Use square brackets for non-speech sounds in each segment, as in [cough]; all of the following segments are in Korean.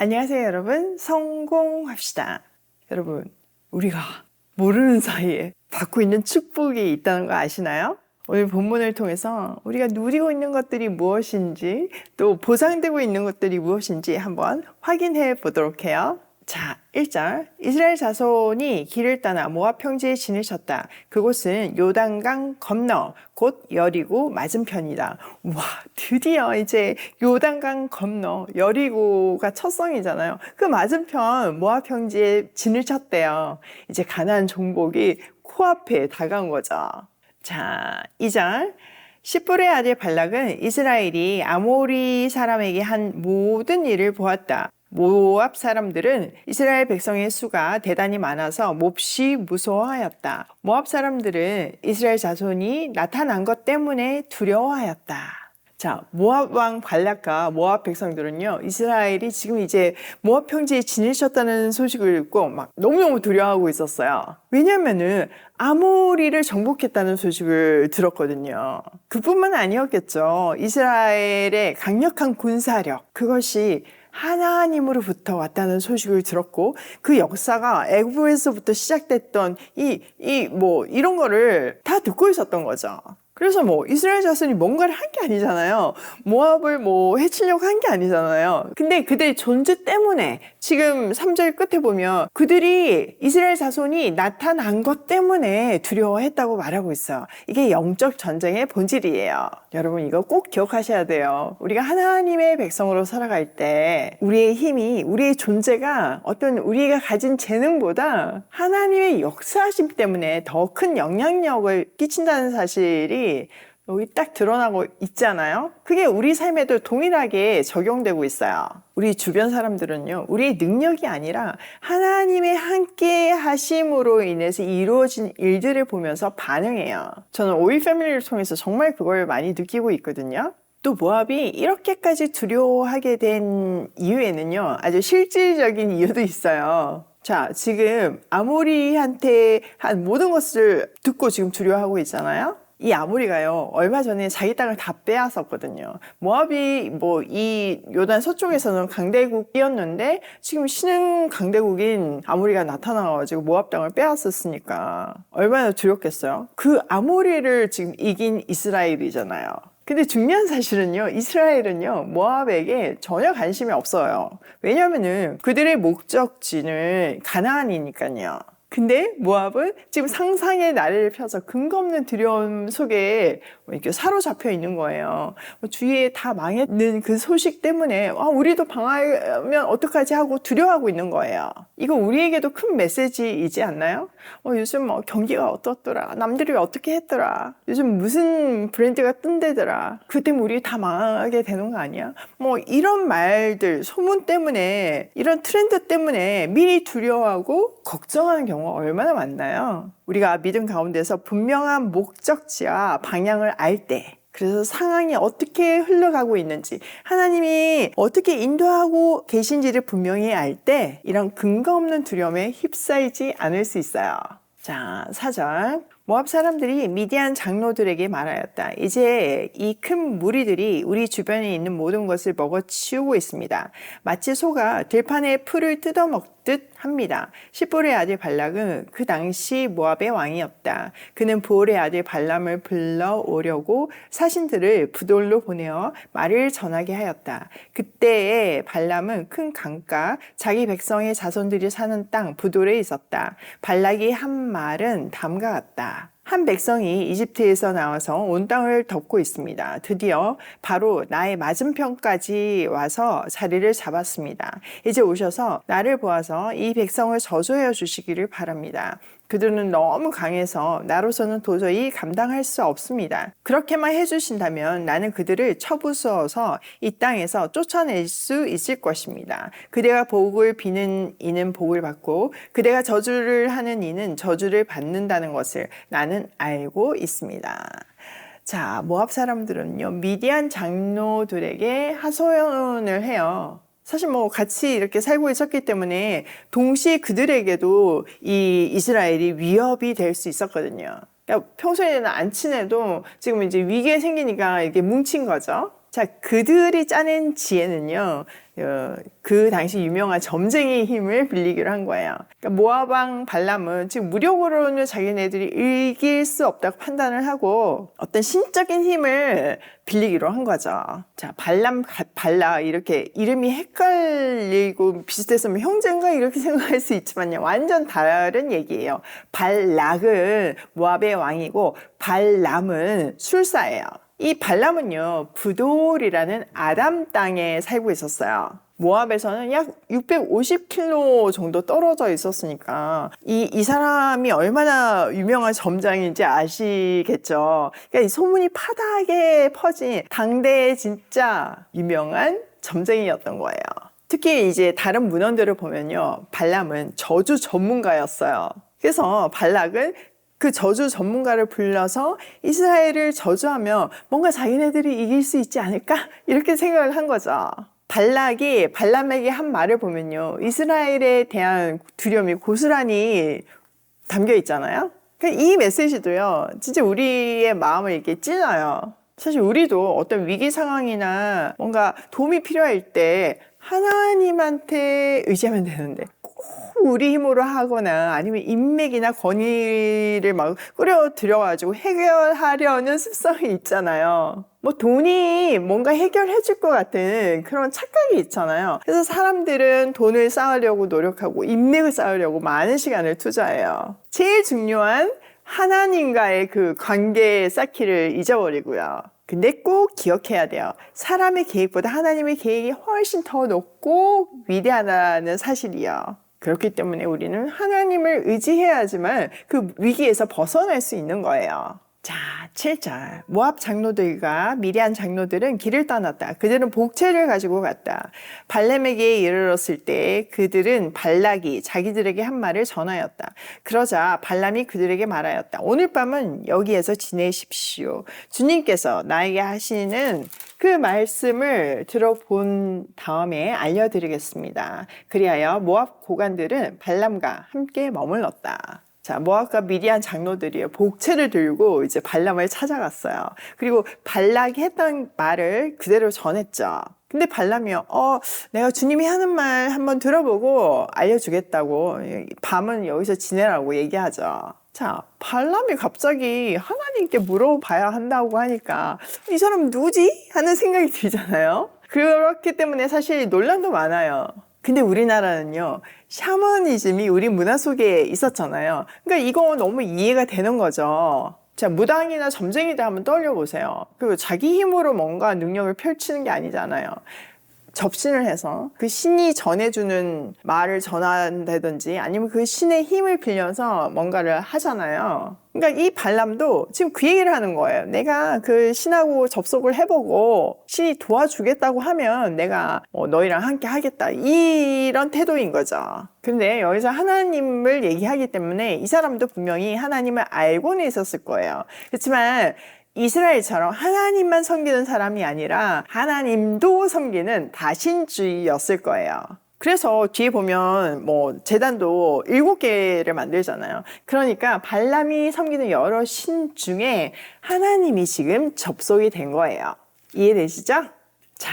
안녕하세요, 여러분. 성공합시다. 여러분, 우리가 모르는 사이에 받고 있는 축복이 있다는 거 아시나요? 오늘 본문을 통해서 우리가 누리고 있는 것들이 무엇인지 또 보상되고 있는 것들이 무엇인지 한번 확인해 보도록 해요. 자, 1절. 이스라엘 자손이 길을 떠나 모압 평지에 지내셨다. 그곳은 요단강 건너 곧 여리고 맞은편이다. 와, 드디어 이제 요단강 건너 여리고가 첫 성이잖아요. 그 맞은편 모압 평지에 진을 쳤대요. 이제 가나안 종복이 코앞에 다가온 거죠. 자, 2절. 시뿔의 아들 발락은 이스라엘이 아모리 사람에게 한 모든 일을 보았다. 모압 사람들은 이스라엘 백성의 수가 대단히 많아서 몹시 무서워하였다. 모압 사람들은 이스라엘 자손이 나타난 것 때문에 두려워하였다. 자, 모압 왕 발락과 모압 백성들은요, 이스라엘이 지금 이제 모압 평지에 지내셨다는 소식을 듣고 막 너무너무 두려워하고 있었어요. 왜냐면은 아모리를 정복했다는 소식을 들었거든요. 그뿐만 아니었겠죠. 이스라엘의 강력한 군사력, 그것이 하나님으로부터 왔다는 소식을 들었고 그 역사가 애굽에서부터 시작됐던 이 이 뭐 이런 거를 다 듣고 있었던 거죠. 그래서 뭐 이스라엘 자손이 뭔가를 한 게 아니잖아요. 모압을 뭐 해치려고 한 게 아니잖아요. 근데 그들의 존재 때문에 지금 3절 끝에 보면 그들이 이스라엘 자손이 나타난 것 때문에 두려워했다고 말하고 있어요. 이게 영적 전쟁의 본질이에요. 여러분 이거 꼭 기억하셔야 돼요. 우리가 하나님의 백성으로 살아갈 때 우리의 힘이 우리의 존재가 어떤 우리가 가진 재능보다 하나님의 역사하심 때문에 더 큰 영향력을 끼친다는 사실이 여기 딱 드러나고 있잖아요. 그게 우리 삶에도 동일하게 적용되고 있어요. 우리 주변 사람들은요, 우리의 능력이 아니라 하나님의 함께 하심으로 인해서 이루어진 일들을 보면서 반응해요. 저는 오일 패밀리를 통해서 정말 그걸 많이 느끼고 있거든요. 또 모압이 이렇게까지 두려워하게 된 이유에는요, 아주 실질적인 이유도 있어요. 자, 지금 아모리한테 한 모든 것을 듣고 지금 두려워하고 있잖아요. 이 아모리가요 얼마 전에 자기 땅을 다 빼앗았거든요. 모압이 뭐 이 요단 서쪽에서는 강대국이었는데 지금 신흥 강대국인 아모리가 나타나가지고 모압 땅을 빼앗았으니까 얼마나 두렵겠어요. 그 아모리를 지금 이긴 이스라엘이잖아요. 근데 중요한 사실은요, 이스라엘은요, 모압에게 전혀 관심이 없어요. 왜냐면은 그들의 목적지는 가나안이니까요. 근데 모압은 지금 상상의 나래를 펴서 근거 없는 두려움 속에 이렇게 사로잡혀 있는 거예요. 뭐 주위에 다 망했는 그 소식 때문에 아, 우리도 방하면 어떡하지 하고 두려워하고 있는 거예요. 이거 우리에게도 큰 메시지이지 않나요? 어, 요즘 뭐 경기가 어떻더라? 남들이 어떻게 했더라? 요즘 무슨 브랜드가 뜬대더라? 그 때문에 우리 다 망하게 되는 거 아니야? 뭐 이런 말들, 소문 때문에 이런 트렌드 때문에 미리 두려워하고 걱정하는 경우 가 얼마나 많나요? 우리가 믿음 가운데서 분명한 목적지와 방향을 알 때, 그래서 상황이 어떻게 흘러가고 있는지, 하나님이 어떻게 인도하고 계신지를 분명히 알 때, 이런 근거 없는 두려움에 휩싸이지 않을 수 있어요. 자, 사절. 모압 사람들이 미디안 장로들에게 말하였다. 이제 이 큰 무리들이 우리 주변에 있는 모든 것을 먹어치우고 있습니다. 마치 소가 들판에 풀을 뜯어먹 듯 합니다. 시볼의 아들 발락은 그 당시 모압의 왕이었다. 그는 부올의 아들 발람을 불러오려고 사신들을 부돌로 보내어 말을 전하게 하였다. 그때에 발람은 큰 강가 자기 백성의 자손들이 사는 땅 부돌에 있었다. 발락이 한 말은 다음과 같다. 한 백성이 이집트에서 나와서 온 땅을 덮고 있습니다. 드디어 바로 나의 맞은편까지 와서 자리를 잡았습니다. 이제 오셔서 나를 보아서 이 백성을 저주해 주시기를 바랍니다. 그들은 너무 강해서 나로서는 도저히 감당할 수 없습니다. 그렇게만 해주신다면 나는 그들을 쳐부수어서 이 땅에서 쫓아낼 수 있을 것입니다. 그대가 복을 비는 이는 복을 받고 그대가 저주를 하는 이는 저주를 받는다는 것을 나는 알고 있습니다. 자, 모압 사람들은요, 미디안 장로들에게 하소연을 해요. 사실 뭐 같이 이렇게 살고 있었기 때문에 동시에 그들에게도 이 이스라엘이 위협이 될 수 있었거든요. 그러니까 평소에는 안 친해도 지금 이제 위기에 생기니까 이렇게 뭉친 거죠. 자, 그들이 짜낸 지혜는요, 어, 그 당시 유명한 점쟁이의 힘을 빌리기로 한 거예요. 그러니까 모아방 발람은 지금 무력으로는 자기네들이 이길 수 없다고 판단을 하고 어떤 신적인 힘을 빌리기로 한 거죠. 자, 발람, 가- 발라 이렇게 이름이 헷갈리고 비슷했으면 형제인가 이렇게 [laughs] 생각할 수 있지만요. 완전 다른 얘기예요. 발락은 모압의 왕이고 발람은 술사예요. 이 발람은요, 부돌이라는 아담 땅에 살고 있었어요. 모압에서는 약 650km 정도 떨어져 있었으니까 이, 이 사람이 얼마나 유명한 점장인지 아시겠죠. 그러니까 이 소문이 파다하게 퍼진 당대의 진짜 유명한 점쟁이였던 거예요. 특히 이제 다른 문헌들을 보면요. 발람은 저주 전문가였어요. 그래서 발락은 그 저주 전문가를 불러서 이스라엘을 저주하면 뭔가 자기네들이 이길 수 있지 않을까? 이렇게 생각을 한 거죠. 발락이 발람에게 한 말을 보면요. 이스라엘에 대한 두려움이 고스란히 담겨 있잖아요. 그러니까 이 메시지도요. 진짜 우리의 마음을 이렇게 찔러요. 사실 우리도 어떤 위기 상황이나 뭔가 도움이 필요할 때 하나님한테 의지하면 되는데 꼭 우리 힘으로 하거나 아니면 인맥이나 권위를 막 끌어들여가지고 해결하려는 습성이 있잖아요. 뭐 돈이 뭔가 해결해 줄 것 같은 그런 착각이 있잖아요. 그래서 사람들은 돈을 쌓으려고 노력하고 인맥을 쌓으려고 많은 시간을 투자해요. 제일 중요한 하나님과의 그 관계 쌓기를 잊어버리고요. 근데 꼭 기억해야 돼요. 사람의 계획보다 하나님의 계획이 훨씬 더 높고 위대하다는 사실이요. 그렇기 때문에 우리는 하나님을 의지해야지만 그 위기에서 벗어날 수 있는 거예요. 자, 7절. 모압 장로들과 미리안 장로들은 길을 떠났다. 그들은 복채를 가지고 갔다. 발렘에게 이르렀을 때 그들은 발락이 자기들에게 한 말을 전하였다. 그러자 발람이 그들에게 말하였다. 오늘 밤은 여기에서 지내십시오. 주님께서 나에게 하시는 그 말씀을 들어본 다음에 알려드리겠습니다. 그리하여 모압 고관들은 발람과 함께 머물렀다. 자, 모압과 미디안 장로들이요. 복채를 들고 이제 발람을 찾아갔어요. 그리고 발락이 했던 말을 그대로 전했죠. 근데 발람이요, 어, 내가 주님이 하는 말 한번 들어보고 알려주겠다고, 밤은 여기서 지내라고 얘기하죠. 자, 발람이 갑자기 하나님께 물어봐야 한다고 하니까, 이 사람 누구지? 하는 생각이 들잖아요. 그렇기 때문에 사실 논란도 많아요. 근데 우리나라는요, 샤머니즘이 우리 문화 속에 있었잖아요. 그러니까 이거 너무 이해가 되는 거죠. 자, 무당이나 점쟁이들 한번 떠올려 보세요. 그리고 자기 힘으로 뭔가 능력을 펼치는 게 아니잖아요. 접신을 해서 그 신이 전해주는 말을 전한다든지 아니면 그 신의 힘을 빌려서 뭔가를 하잖아요. 그러니까 이 발람도 지금 그 얘기를 하는 거예요. 내가 그 신하고 접속을 해보고 신이 도와주겠다고 하면 내가 뭐 너희랑 함께 하겠다. 이런 태도인 거죠. 근데 여기서 하나님을 얘기하기 때문에 이 사람도 분명히 하나님을 알고는 있었을 거예요. 그렇지만 이스라엘처럼 하나님만 섬기는 사람이 아니라 하나님도 섬기는 다신주의였을 거예요. 그래서 뒤에 보면 뭐 재단도 일곱 개를 만들잖아요. 그러니까 발람이 섬기는 여러 신 중에 하나님이 지금 접속이 된 거예요. 이해되시죠? 자,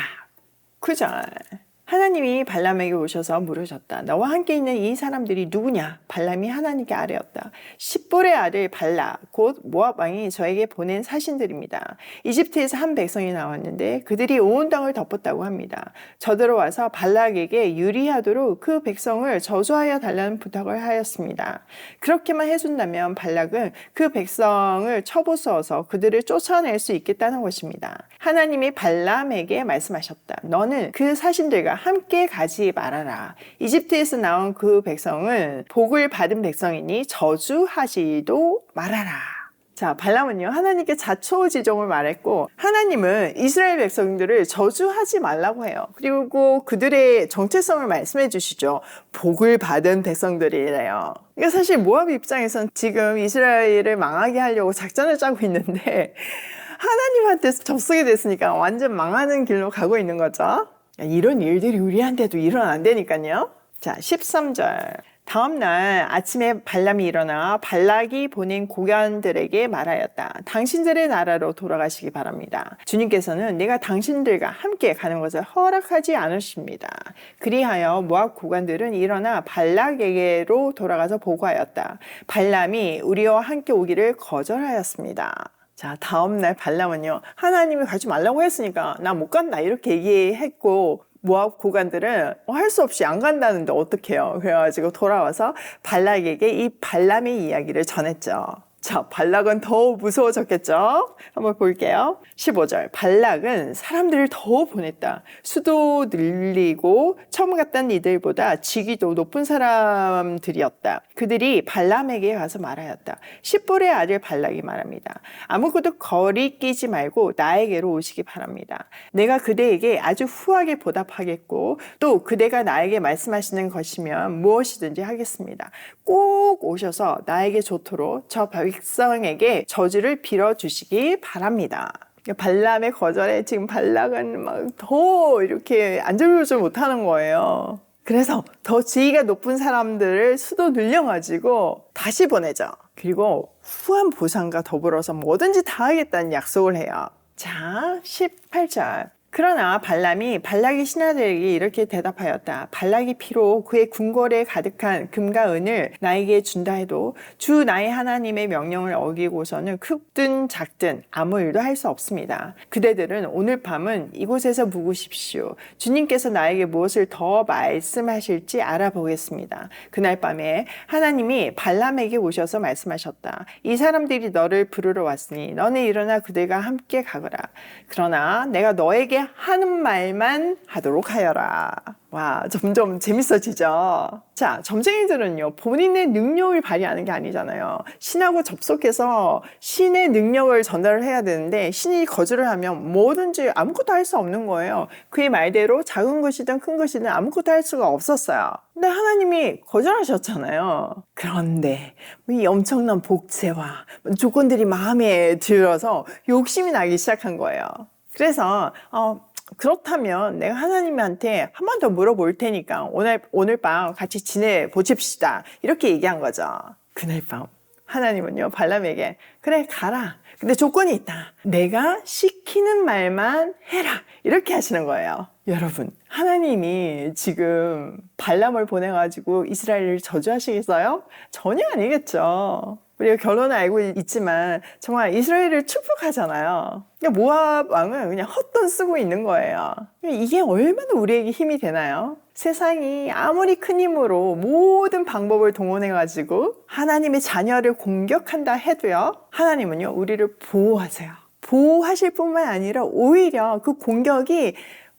9절. 하나님이 발람에게 오셔서 물으셨다. 너와 함께 있는 이 사람들이 누구냐? 발람이 하나님께 아뢰었다. 십볼의 아들 발라, 곧 모압 왕이 저에게 보낸 사신들입니다. 이집트에서 한 백성이 나왔는데 그들이 온 땅을 덮었다고 합니다. 저들어 와서 발락에게 유리하도록 그 백성을 저주하여 달라는 부탁을 하였습니다. 그렇게만 해준다면 발락은 그 백성을 쳐부수어서 그들을 쫓아낼 수 있겠다는 것입니다. 하나님이 발람에게 말씀하셨다. 너는 그 사신들과 함께 가지 말아라. 이집트에서 나온 그 백성은 복을 받은 백성이니 저주하지도 말아라. 자, 발람은요, 하나님께 자초지종을 말했고, 하나님은 이스라엘 백성들을 저주하지 말라고 해요. 그리고 그들의 정체성을 말씀해 주시죠. 복을 받은 백성들이래요. 이게 사실 모압 입장에선 지금 이스라엘을 망하게 하려고 작전을 짜고 있는데, [laughs] 하나님한테 접속이 됐으니까 완전 망하는 길로 가고 있는 거죠. 이런 일들이 우리한테도 일어난다니까요. 자, 13절. 다음 날 아침에 발람이 일어나 발락이 보낸 고관들에게 말하였다. 당신들의 나라로 돌아가시기 바랍니다. 주님께서는 내가 당신들과 함께 가는 것을 허락하지 않으십니다. 그리하여 모압 고관들은 일어나 발락에게로 돌아가서 보고하였다. 발람이 우리와 함께 오기를 거절하였습니다. 자, 다음날 발람은요, 하나님이 가지 말라고 했으니까 나 못 간다. 이렇게 얘기했고, 모압 고관들은 할 수 없이 안 간다는데 어떡해요. 그래가지고 돌아와서 발락에게 이 발람의 이야기를 전했죠. 자, 발락은 더 무서워졌겠죠? 한번 볼게요. 15절. 발락은 사람들을 더 보냈다. 수도 늘리고 처음 갔던 이들보다 직위도 높은 사람들이었다. 그들이 발람에게 가서 말하였다. 십볼의 아들 발락이 말합니다. 아무것도 거리 끼지 말고 나에게로 오시기 바랍니다. 내가 그대에게 아주 후하게 보답하겠고 또 그대가 나에게 말씀하시는 것이면 무엇이든지 하겠습니다. 꼭 오셔서 나에게 좋도록 저 백성에게 저주를 빌어주시기 바랍니다. 발람의 거절에 지금 발락은 막 더 이렇게 안절부절 못하는 거예요. 그래서 더 지위가 높은 사람들을 수도 늘려가지고 다시 보내죠. 그리고 후한 보상과 더불어서 뭐든지 다 하겠다는 약속을 해요. 자, 18절. 그러나 발람이 발락의 신하들에게 이렇게 대답하였다. 발락이 피로 그의 궁궐에 가득한 금과 은을 나에게 준다 해도 주 나의 하나님의 명령을 어기고서는 크든 작든 아무 일도 할 수 없습니다. 그대들은 오늘 밤은 이곳에서 묵으십시오. 주님께서 나에게 무엇을 더 말씀하실지 알아보겠습니다. 그날 밤에 하나님이 발람에게 오셔서 말씀하셨다. 이 사람들이 너를 부르러 왔으니 너는 일어나 그들과 함께 가거라. 그러나 내가 너에게 하는 말만 하도록 하여라. 와, 점점 재밌어지죠? 자, 점쟁이들은요, 본인의 능력을 발휘하는 게 아니잖아요. 신하고 접속해서 신의 능력을 전달을 해야 되는데, 신이 거절을 하면 뭐든지 아무것도 할 수 없는 거예요. 그의 말대로 작은 것이든 큰 것이든 아무것도 할 수가 없었어요. 근데 하나님이 거절하셨잖아요. 그런데 이 엄청난 복제와 조건들이 마음에 들어서 욕심이 나기 시작한 거예요. 그래서 어, 그렇다면 내가 하나님한테 한 번 더 물어볼 테니까 오늘 오늘 밤 같이 지내 보십시다 이렇게 얘기한 거죠. 그날 밤 하나님은요 발람에게 그래 가라. 근데 조건이 있다. 내가 시키는 말만 해라. 이렇게 하시는 거예요. 여러분, 하나님이 지금 발람을 보내가지고 이스라엘을 저주하시겠어요? 전혀 아니겠죠. 우리가 결혼을 알고 있지만 정말 이스라엘을 축복하잖아요. 그러니까 모압 왕은 그냥 헛돈 쓰고 있는 거예요. 이게 얼마나 우리에게 힘이 되나요? 세상이 아무리 큰 힘으로 모든 방법을 동원해가지고 하나님의 자녀를 공격한다 해도요. 하나님은요, 우리를 보호하세요. 보호하실 뿐만 아니라 오히려 그 공격이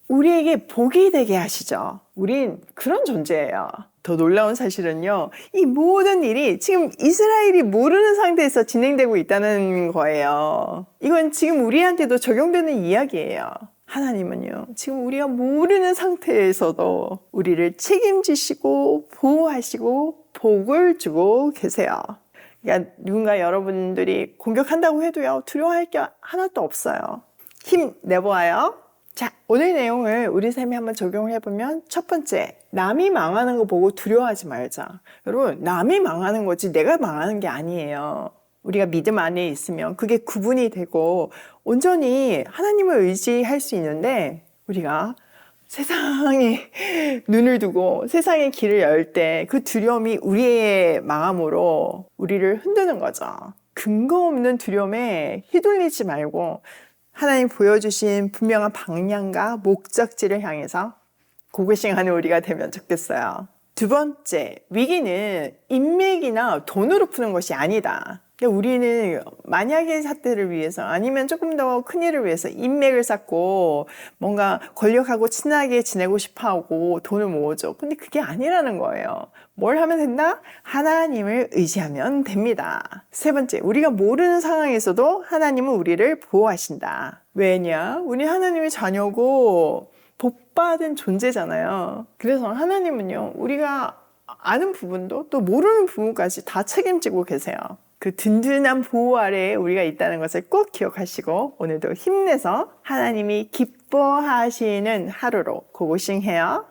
우리에게 복이 되게 하시죠. 우린 그런 존재예요. 더 놀라운 사실은요, 이 모든 일이 지금 이스라엘이 모르는 상태에서 진행되고 있다는 거예요. 이건 지금 우리한테도 적용되는 이야기예요. 하나님은요, 지금 우리가 모르는 상태에서도 우리를 책임지시고 보호하시고 복을 주고 계세요. 그러니까 누군가 여러분들이 공격한다고 해도요, 두려워할 게 하나도 없어요. 힘 내보아요. 자, 오늘 내용을 우리 삶에 한번 적용을 해보면 첫 번째, 남이 망하는 거 보고 두려워하지 말자. 여러분, 남이 망하는 거지 내가 망하는 게 아니에요. 우리가 믿음 안에 있으면 그게 구분이 되고 온전히 하나님을 의지할 수 있는데 우리가 세상에 [laughs] 눈을 두고 세상의 길을 열 때 그 두려움이 우리의 마음으로 우리를 흔드는 거죠. 근거 없는 두려움에 휘둘리지 말고 하나님 보여주신 분명한 방향과 목적지를 향해서 고고싱하는 우리가 되면 좋겠어요. 두 번째, 위기는 인맥이나 돈으로 푸는 것이 아니다. 우리는 만약의 사태를 위해서 아니면 조금 더 큰 일을 위해서 인맥을 쌓고 뭔가 권력하고 친하게 지내고 싶어 하고 돈을 모으죠. 근데 그게 아니라는 거예요. 뭘 하면 된다? 하나님을 의지하면 됩니다. 세 번째, 우리가 모르는 상황에서도 하나님은 우리를 보호하신다. 왜냐? 우리 하나님의 자녀고 복받은 존재잖아요. 그래서 하나님은요, 우리가 아는 부분도 또 모르는 부분까지 다 책임지고 계세요. 그 든든한 보호 아래에 우리가 있다는 것을 꼭 기억하시고 오늘도 힘내서 하나님이 기뻐하시는 하루로 고고싱 해요.